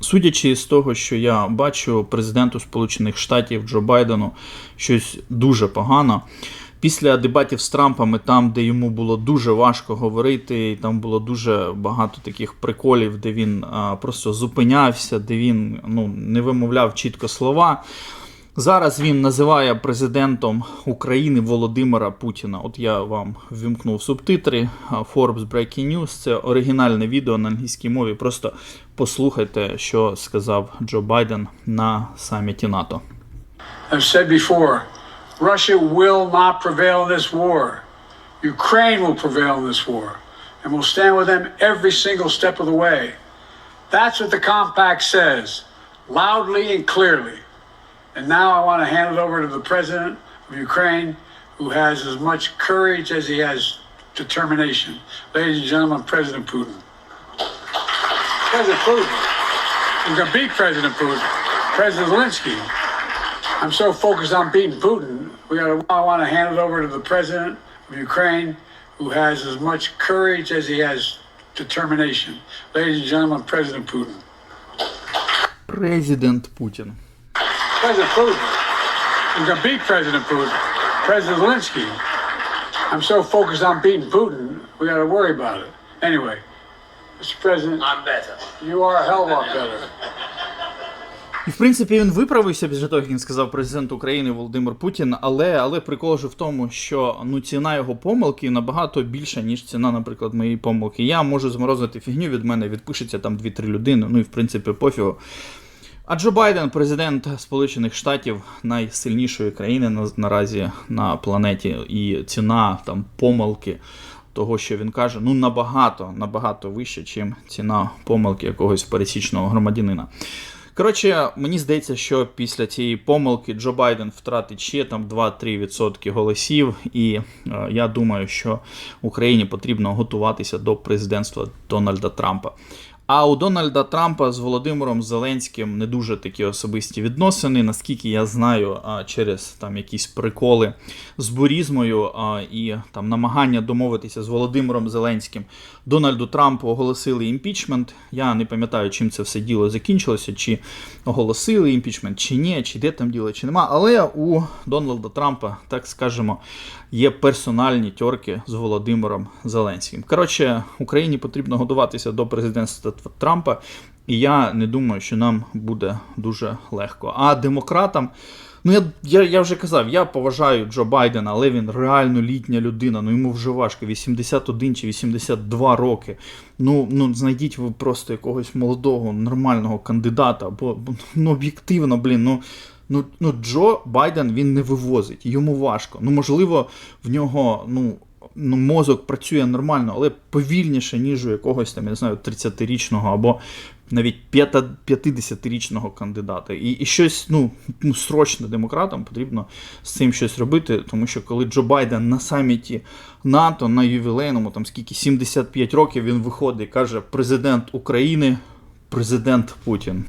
Судячи з того, що я бачу президенту Сполучених Штатів Джо Байдену щось дуже погано. Після дебатів з Трампами, там, де йому було дуже важко говорити, і там було дуже багато таких приколів, де він а, просто зупинявся, де він ну, не вимовляв чітко слова. Зараз він називає президентом України Володимира Путіна. От я вам ввімкнув субтитри Forbes Breaking News. Це оригінальне відео на англійській мові. Просто послухайте, що сказав Джо Байден на саміті НАТО. I've said before, Russia will not prevail in this war. Ukraine will prevail in this war. And we'll stand with them every single step of the way. That's what the compact says, loudly and clearly. And now I want to hand it over to the president of Ukraine, who has as much courage as he has determination. Ladies and gentlemen, President Putin. President Putin. I'm going to beat President Putin. President Zelensky. I'm so focused on beating Putin. We gotta, I want to hand it over to the president of Ukraine, who has as much courage as he has determination. Ladies and gentlemen, President Putin. President Putin. President Putin. We're gonna beat President Putin. President Zelensky. I'm so focused on beating Putin. We gotta worry about it. Anyway, Mr. President, I'm better. you are a hell of a lot better. І в принципі він виправився після того, як він сказав президент України Володимир Путін. Але але прикол же в тому, що ну ціна його помилки набагато більша, ніж ціна, наприклад, моєї помилки. Я можу зморозити фігню від мене, відпишеться там 2-3 людини. Ну і в принципі пофігу. А Джо Байден, президент Сполучених Штатів, найсильнішої країни на, наразі на планеті, і ціна там помилки того, що він каже, ну набагато, набагато вища, ніж ціна помилки якогось пересічного громадянина. Коротше, мені здається, що після цієї помилки Джо Байден втратить ще там 2-3% голосів, і е, я думаю, що Україні потрібно готуватися до президентства Дональда Трампа. А у Дональда Трампа з Володимиром Зеленським не дуже такі особисті відносини, наскільки я знаю, через там якісь приколи з бурізмою і там намагання домовитися з Володимиром Зеленським. Дональду Трампу оголосили імпічмент. Я не пам'ятаю, чим це все діло закінчилося, чи оголосили імпічмент, чи ні, чи де там діло, чи нема. Але у Дональда Трампа, так скажемо, є персональні тьорки з Володимиром Зеленським. Коротше, Україні потрібно готуватися до президентства Трампа, і я не думаю, що нам буде дуже легко. А демократам. Ну, я, я, я вже казав, я поважаю Джо Байдена, але він реально літня людина. Ну йому вже важко, 81 чи 82 роки. Ну, ну знайдіть ви просто якогось молодого, нормального кандидата, бо ну, об'єктивно, блін, ну. Ну, ну, Джо Байден він не вивозить, йому важко. Ну, можливо, в нього ну, мозок працює нормально, але повільніше, ніж у якогось там, я не знаю, 30-річного або навіть 50-річного кандидата. І, і щось ну, ну, срочно демократам потрібно з цим щось робити, тому що коли Джо Байден на саміті НАТО на ювілейному, там скільки 75 років він виходить і каже: президент України, президент Путін.